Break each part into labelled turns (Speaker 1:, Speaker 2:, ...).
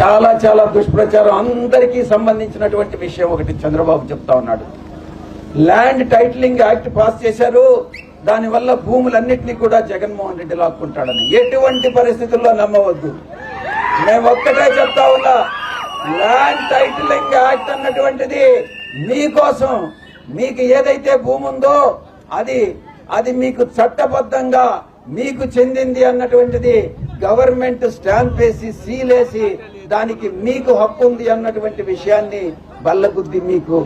Speaker 1: చాలా చాలా దుష్ప్రచారం. అందరికీ సంబంధించినటువంటి విషయం ఒకటి చంద్రబాబు చెప్తా ఉన్నాడు. ల్యాండ్ టైటిలింగ్ యాక్ట్ పాస్ చేశారు. దానివల్ల భూములన్నింటినీ కూడా జగన్మోహన్ రెడ్డి లాక్కుంటాడని. ఎటువంటి పరిస్థితుల్లో నమ్మవద్దు. మేము ఒక్కటే చెప్తా ఉన్నా ల్యాండ్ టైటిలింగ్ యాక్ట్ అన్నటువంటిది మీకోసం. మీకు ఏదైతే భూమి ఉందో అది అది మీకు చట్టబద్ధంగా మీకు చెందింది అన్నటువంటిది గవర్నమెంట్ స్టాంప్ వేసి సీలేసి దానికి మీకు హక్కు ఉంది అన్నటువంటి విషయాన్ని బల్లబుద్ధి మీకు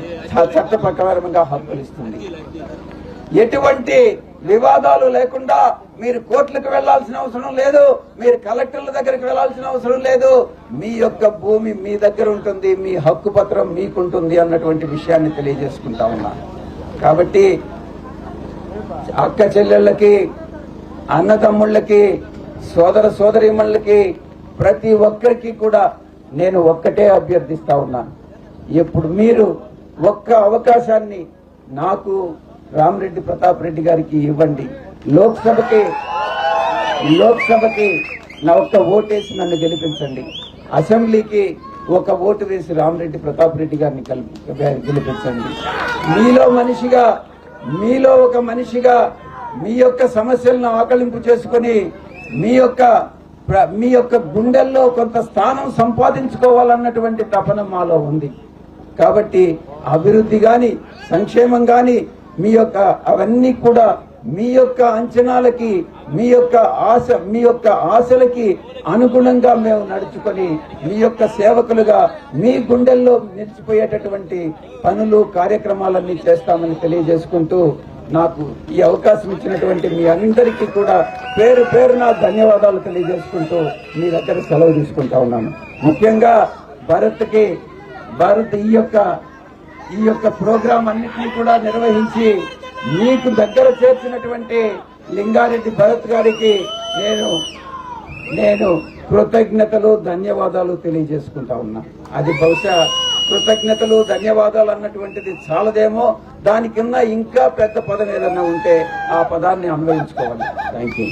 Speaker 1: చట్ట ప్రకారంగా హక్కులు ఇస్తుంది. ఎటువంటి వివాదాలు లేకుండా మీరు కోర్టులకు వెళ్ళాల్సిన అవసరం లేదు మీరు కలెక్టర్ల దగ్గరికి వెళ్ళాల్సిన అవసరం లేదు. మీ యొక్క భూమి మీ దగ్గర ఉంటుంది మీ హక్కు పత్రం మీకుంటుంది అన్నటువంటి విషయాన్ని తెలియజేసుకుంటా ఉన్నా. కాబట్టి అక్క చెల్లెళ్ళకి అన్నదమ్ముళ్ళకి సోదర సోదరిమణులకి ప్రతి ఒక్కరికి కూడా నేను ఒక్కటే అభ్యర్థిస్తా ఉన్నాను ఇప్పుడు మీరు ఒక్క అవకాశాన్ని నాకు రామరెడ్డి ప్రతాప్ రెడ్డి గారికి ఇవ్వండి. లోక్సభకి లోక్సభకి నా ఒక్క ఓటేసి నన్ను గెలిపించండి. అసెంబ్లీకి ఒక ఓటు వేసి రామరెడ్డి ప్రతాప్ రెడ్డి గారిని కలిపి గెలిపించండి. మీలో మనిషిగా మీలో ఒక మనిషిగా మీ యొక్క సమస్యలను ఆకలింపు చేసుకొని మీ యొక్క మీ యొక్క గుండెల్లో కొంత స్థానం సంపాదించుకోవాలన్నటువంటి తపన మాలో ఉంది. కాబట్టి అభివృద్ధి గాని సంక్షేమం గాని మీ యొక్క అవన్నీ కూడా మీ యొక్క అంచనాలకి మీ యొక్క ఆశ మీ యొక్క ఆశలకి అనుగుణంగా మేము నడుచుకొని మీ యొక్క సేవకులుగా మీ గుండెల్లో నిలిచిపోయేటటువంటి పనులు కార్యక్రమాలన్నీ చేస్తామని తెలియజేసుకుంటూ నాకు ఈ అవకాశం ఇచ్చినటువంటి మీ అందరికీ కూడా పేరు పేరున ధన్యవాదాలు తెలియజేసుకుంటూ మీ దగ్గర సెలవు తీసుకుంటా ఉన్నాను. ముఖ్యంగా భరత్కి భారత్ ఈ యొక్క ఈ యొక్క ప్రోగ్రాం అన్నిటినీ కూడా నిర్వహించి మీకు దగ్గర చేర్చినటువంటి లింగారెడ్డి భరత్ గారికి నేను నేను కృతజ్ఞతలు ధన్యవాదాలు తెలియజేసుకుంటా ఉన్నా. అది బహుశా కృతజ్ఞతలు ధన్యవాదాలు అన్నటువంటిది చాలదేమో. దాని కింద ఇంకా పెద్ద పదం ఏదన్నా ఉంటే ఆ పదాన్ని అన్వయించుకోవాలి. Thank you